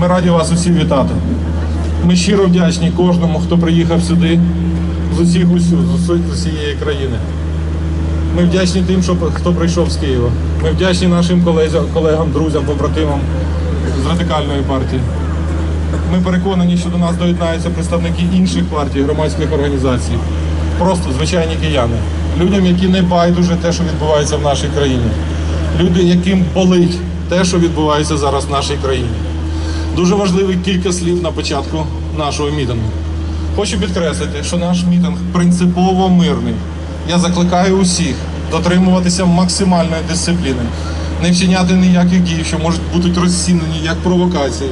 Ми раді вас усіх вітати. Ми щиро вдячні кожному, хто приїхав сюди з усіх усю, з усі- усієї країни. Ми вдячні тим, що, хто прийшов з Києва. Ми вдячні нашим колегам, колегам, друзям, побратимам з радикальної партії. Ми переконані, що до нас доєднаються представники інших партій, громадських організацій. Просто звичайні кияни. Людям, які не байдуже те, що відбувається в нашій країні. Люди, яким болить те, що відбувається зараз в нашій країні. Дуже важливі кілька слів на початку нашого мітингу. Хочу підкреслити, що наш мітинг принципово мирний. Я закликаю усіх дотримуватися максимальної дисципліни, не вчиняти ніяких дій, що можуть бути розцінені як провокації.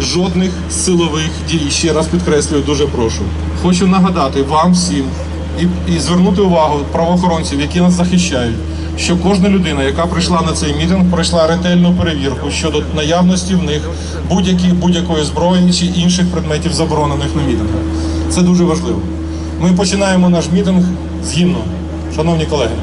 Жодних силових дій. Ще раз підкреслюю, дуже прошу. Хочу нагадати вам всім і, і звернути увагу правоохоронців, які нас захищають, що кожна людина, яка прийшла на цей мітинг, пройшла ретельну перевірку щодо наявності в них будь-якої зброї чи інших предметів заборонених на мітингах. Це дуже важливо. Ми починаємо наш мітинг з гімну. Шановні колеги.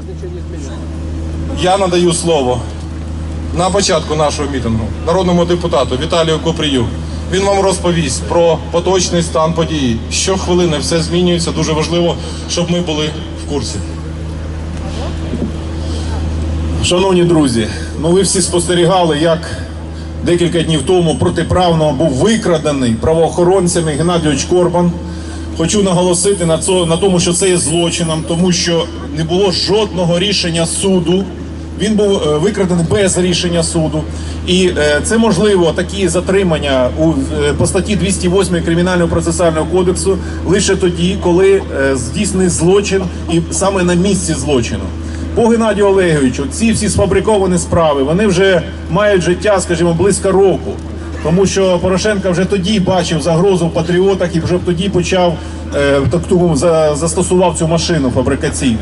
Вас ничего не изменится. Я надаю слово на початку нашого мітингу народному депутату Віталію Купрію. Він вам розповість про поточний стан події. Щохвилини все змінюється. Дуже важливо, щоб ми були в курсі. Шановні друзі, ну ви всі спостерігали, як декілька днів тому протиправно був викрадений правоохоронцями Геннадійович Корбан. Хочу наголосити на, цо- на тому, що це є злочином, тому що не було жодного рішення суду. Він був е, викрадений без рішення суду. І е, це можливо такі затримання у е, по статті 208 кримінального процесуального кодексу лише тоді, коли здійснений злочин і саме на місці злочину. По Геннадію Олеговичу, ці всі сфабриковані справи, вони вже мають життя, скажімо, близько року. Тому що Порошенко вже тоді бачив загрозу в патріотах і вже тоді почав е, за, застосував цю машину фабрикаційну.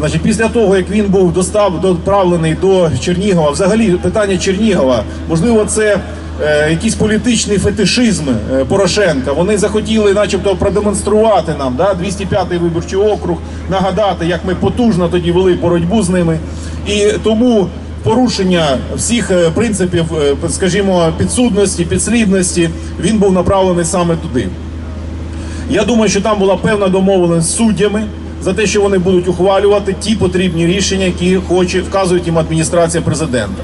Значить, після того, як він був достав доправлений до Чернігова, взагалі питання Чернігова, можливо, це е, якийсь політичний фетишизм е, Порошенка. Вони захотіли, начебто, продемонструвати нам да, 205-й виборчий округ, нагадати, як ми потужно тоді вели боротьбу з ними. І тому порушення всіх принципів, скажімо, підсудності, підслідності, він був направлений саме туди. Я думаю, що там була певна домовленість з суддями за те, що вони будуть ухвалювати ті потрібні рішення, які хоче вказують їм адміністрація президента.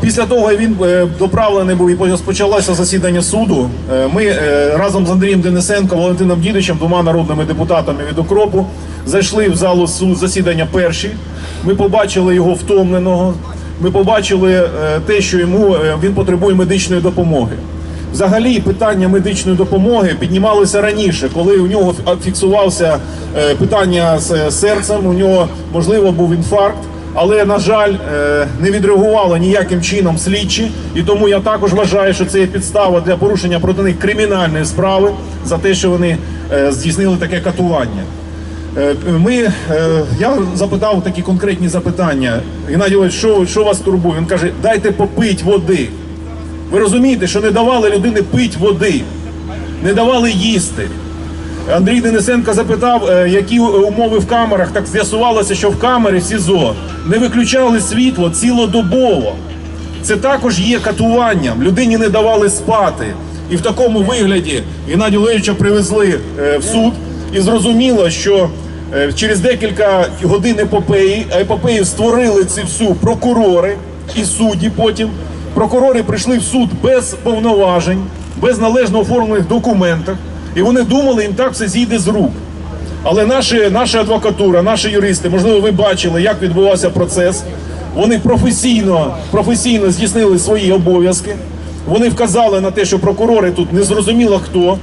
Після того як він е, доправлений був і почалося засідання суду. е, Ми е, разом з Андрієм Денисенко, Валентином Дідичем, двома народними депутатами від Укропу, зайшли в залу суд засідання перші. Ми побачили його втомленого. Ми побачили те, що йому він потребує медичної допомоги. Взагалі питання медичної допомоги піднімалося раніше, коли у нього фі- фіксувався е, питання з е, серцем, у нього можливо був інфаркт. Але на жаль, е, не відреагували ніяким чином слідчі, і тому я також вважаю, що це є підстава для порушення проти них кримінальної справи за те, що вони здійснили таке катування. Ми, я запитав такі конкретні запитання. Геннадій Олегович, що, що вас турбує? Він каже, дайте попить води. Ви розумієте, що не давали людини пить води, не давали їсти. Андрій Денисенко запитав, е, які умови в камерах. Так з'ясувалося, що в камері СІЗО не виключали світло цілодобово. Це також є катуванням. Людині не давали спати. І в такому вигляді Геннадія Олеговича привезли е, в суд, і зрозуміло, що е, через декілька годин епопеї, епопею створили ці всю прокурори і судді потім. Прокурори прийшли в суд без повноважень, без належно оформлених документів, і вони думали, їм так все зійде з рук. Але наші, наша адвокатура, наші юристи, можливо, ви бачили, як відбувався процес. Вони професійно, професійно здійснили свої обов'язки. Вони вказали на те, що прокурори тут не зрозуміло хто.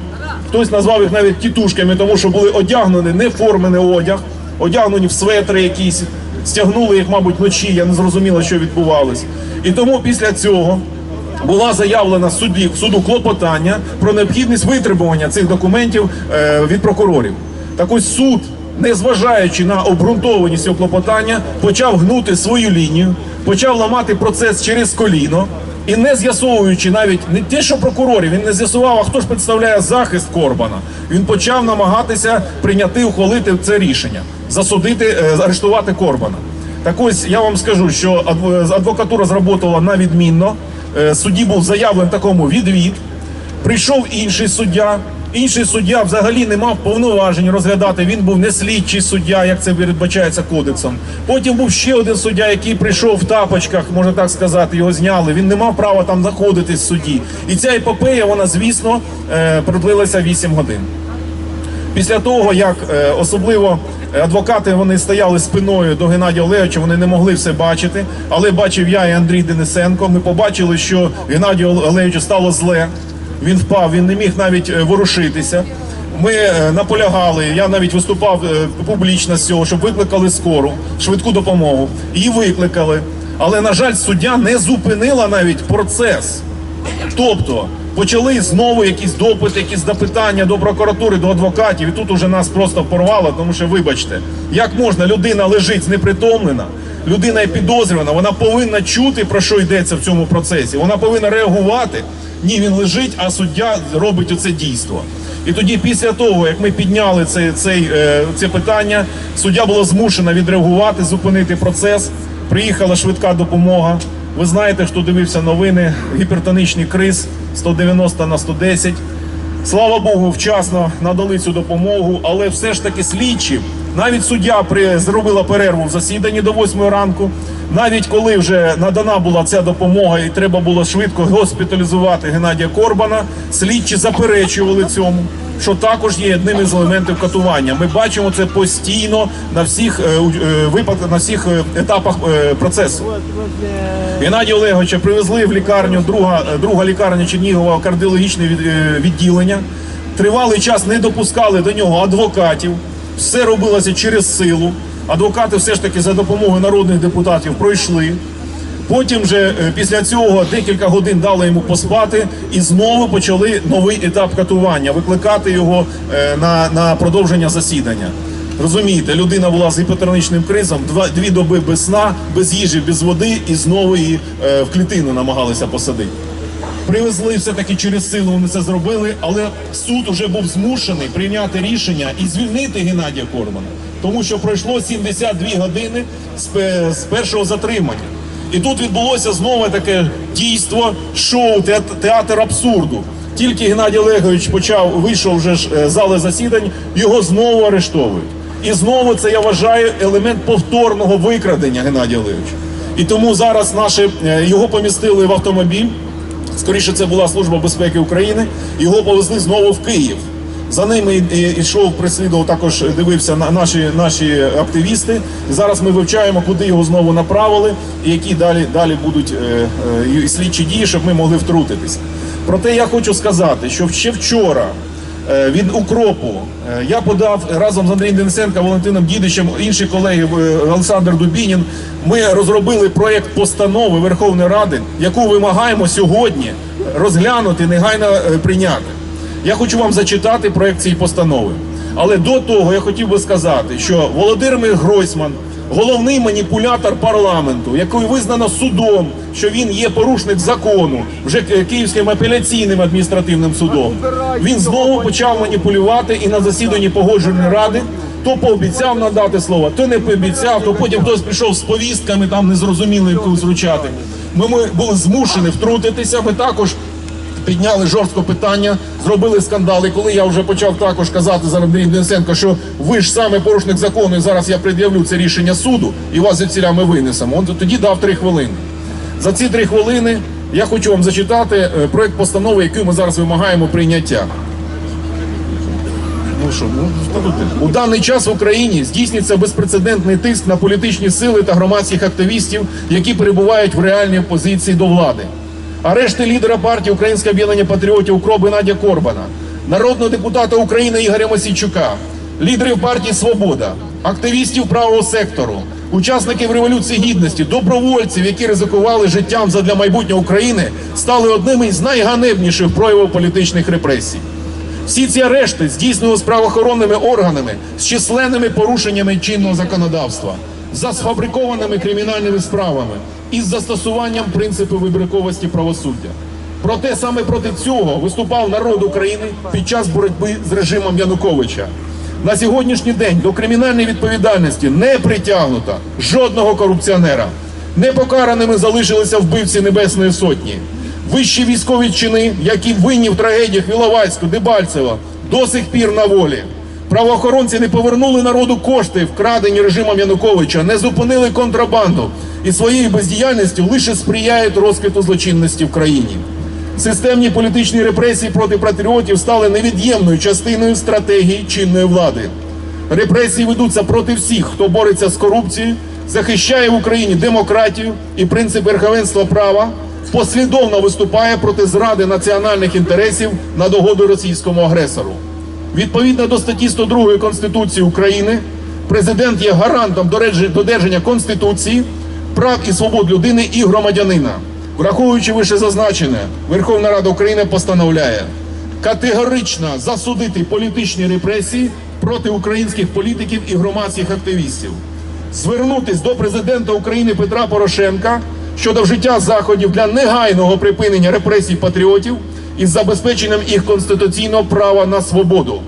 Хтось назвав їх навіть тітушками, тому що були одягнені не формений одяг, одягнені в светри якісь, стягнули їх, мабуть, вночі. Я не зрозуміла, що відбувалось. І тому після цього була заявлена судді суду клопотання про необхідність витребування цих документів е, від прокурорів. Так ось суд, незважаючи на обґрунтованість цього клопотання, почав гнути свою лінію, почав ламати процес через коліно. І не з'ясовуючи навіть не те, що прокурорів, він не з'ясував, а хто ж представляє захист Корбана. Він почав намагатися прийняти, ухвалити це рішення, засудити, е, заарештувати Корбана. Так ось я вам скажу, що адв- адвокатура зработала на відмінно. Е, Судді був заявлений такому відвід. Прийшов інший суддя. Інший суддя взагалі не мав повноважень розглядати. Він був не слідчий суддя, як це передбачається кодексом. Потім був ще один суддя, який прийшов в тапочках, можна так сказати, його зняли. Він не мав права там знаходитись в суді. І ця епопея, вона, звісно, е, продлилася 8 годин. Після того, як е, особливо адвокати вони стояли спиною до Геннадія Олеговича, вони не могли все бачити. Але бачив я і Андрій Денисенко. Ми побачили, що Геннадію Олеговичу стало зле. Він впав, він не міг навіть е, ворушитися. Ми е, наполягали. Я навіть виступав е, публічно з цього, щоб викликали скору, швидку допомогу. Її викликали. Але на жаль, суддя не зупинила навіть процес. Тобто почали знову якісь допити, якісь запитання до прокуратури, до адвокатів, і тут уже нас просто порвало, тому що, вибачте, як можна, людина лежить знепритомлена, людина є підозрювана, вона повинна чути, про що йдеться в цьому процесі. Вона повинна реагувати. Ні, він лежить, а суддя робить оце дійство. І тоді, після того, як ми підняли це, цей, е, це питання, суддя була змушена відреагувати, зупинити процес. Приїхала швидка допомога. Ви знаєте, хто дивився новини, гіпертонічний криз 190 на 110. Слава Богу, вчасно надали цю допомогу, але все ж таки слідчі, навіть суддя при, зробила перерву в засіданні до 8 ранку. Навіть коли вже надана була ця допомога і треба було швидко госпіталізувати Геннадія Корбана, слідчі заперечували цьому, що також є одним із елементів катування. Ми бачимо це постійно на всіх е, е, випадках, на всіх е, етапах процесу. Геннадія Олеговича привезли в лікарню, друга, друга лікарня Чернігова, кардіологічне від- відділення. Тривалий час не допускали до нього адвокатів. Все робилося через силу. Адвокати все ж таки за допомогою народних депутатів пройшли. Потім же е, після цього декілька годин дали йому поспати і знову почали новий етап катування, викликати його е, на, на продовження засідання. Розумієте, людина була з гіпотермічним кризом, два дві доби без сна, без їжі, без води, і знову її е, в клітину намагалися посадити. Привезли все-таки через силу, вони це зробили, але суд уже був змушений прийняти рішення і звільнити Геннадія Корбана, тому що пройшло 72 години з, першого затримання. І тут відбулося знову таке дійство, шоу, театр абсурду. Тільки Геннадій Олегович почав, вийшов вже е, з зали засідань, його знову арештовують. І знову це я вважаю елемент повторного викрадення Геннадія Олеговича. І тому зараз наші е, його помістили в автомобіль. Скоріше, це була служба безпеки України. Його повезли знову в Київ. За ними йшов, прислідував також дивився на наші наші активісти. Зараз ми вивчаємо, куди його знову направили, і які далі далі будуть е, е, слідчі дії, щоб ми могли втрутитися. Проте я хочу сказати, що ще вчора від укропу е, я подав разом з Андрієм Денисенко, Валентином Дідичем, інші колеги е, Олександр Дубінін. Ми розробили проєкт постанови Верховної Ради, яку вимагаємо сьогодні розглянути, негайно е, прийняти. Я хочу вам зачитати проєкт цієї постанови. Але до того я хотів би сказати, що Володимир Гройсман, головний маніпулятор парламенту, який визнано судом, що він є порушник закону, вже Київським апеляційним адміністративним судом. Він знову почав маніпулювати і на засіданні погоджувальної ради. То пообіцяв надати слово, то не пообіцяв, то потім хтось прийшов з повістками, там незрозуміло якусь вручати. Ми, ми були змушені втрутитися. Ми також підняли жорстко питання, зробили скандал. І коли я вже почав також казати за Андрієм Денисенко, що ви ж саме порушник закону, і зараз я пред'явлю це рішення суду, і вас звідсіля ми винесемо. Он тоді дав три хвилини. За ці три хвилини я хочу вам зачитати е, проект постанови, який ми зараз вимагаємо прийняття. Ну що, ну у даний час в Україні здійснюється безпрецедентний тиск на політичні сили та громадських активістів, які перебувають в реальній опозиції до влади. Арешти лідера партії Українське об'єднання патріотів Укроби Надя Корбана, народного депутата України Ігоря Мосійчука, лідерів партії Свобода, активістів правого сектору, учасників революції гідності, добровольців, які ризикували життям задля майбутнього України, стали одними із найганебніших проявів політичних репресій. Всі ці арешти здійснювалися правоохоронними органами з численними порушеннями чинного законодавства, за сфабрикованими кримінальними справами із застосуванням принципу вибірковості правосуддя. Проте саме проти цього виступав народ України під час боротьби з режимом Януковича. На сьогоднішній день до кримінальної відповідальності не притягнуто жодного корупціонера. Непокараними залишилися вбивці Небесної Сотні. Вищі військові чини, які винні в трагедіях Іловайську, Дебальцева, до сих пір на волі. Правоохоронці не повернули народу кошти, вкрадені режимом Януковича, не зупинили контрабанду і своєю бездіяльністю лише сприяють розквіту злочинності в країні. Системні політичні репресії проти патріотів стали невід'ємною частиною стратегії чинної влади. Репресії ведуться проти всіх, хто бореться з корупцією, захищає в Україні демократію і принцип верховенства права, послідовно виступає проти зради національних інтересів на догоду російському агресору. Відповідно до статті 102 Конституції України, президент є гарантом додержання Конституції, прав і свобод людини і громадянина. Враховуючи вище зазначене, Верховна Рада України постановляє категорично засудити політичні репресії проти українських політиків і громадських активістів, звернутись до президента України Петра Порошенка щодо вжиття заходів для негайного припинення репресій патріотів із забезпеченням їх конституційного права на свободу,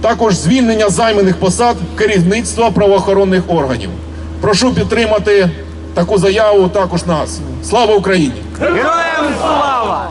також звільнення займаних посад керівництва правоохоронних органів. Прошу підтримати таку заяву також нас. Слава Україні! Героям слава!